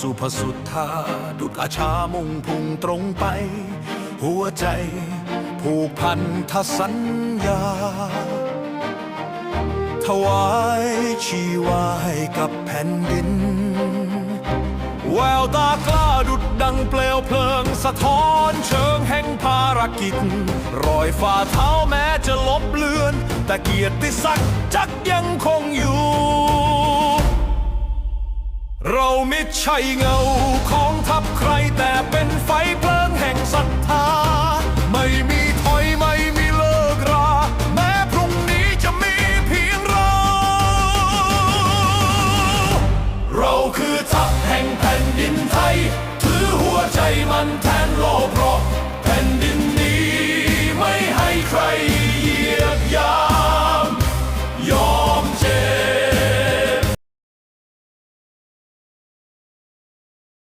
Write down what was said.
สู่พระสุธธา ดุจอาชามุ่งพุ่งตรงไป หัวใจ ผูกพันธสัญญา ถวายชีวาให้กับแผ่นดิน แววตากล้าดุดดังเปลวเพลิง สะท้อนเชิงแห่งภารกิจ รอยฝ่าเท้าแม้จะลบเลือน แต่เกียรติศักดิ์จักยังคงอยู่ เราไม่ใช่เงาของทัพใครแต่เป็นไฟเพลิงแห่งศรัทธา ไม่มีถอยไม่มีเลิกรา แม้พรุ่งนี้จะมีเพียงเรา เราคือทัพแห่งแผ่นดินไทย ถือหัวใจมันแทนโลกเพราะ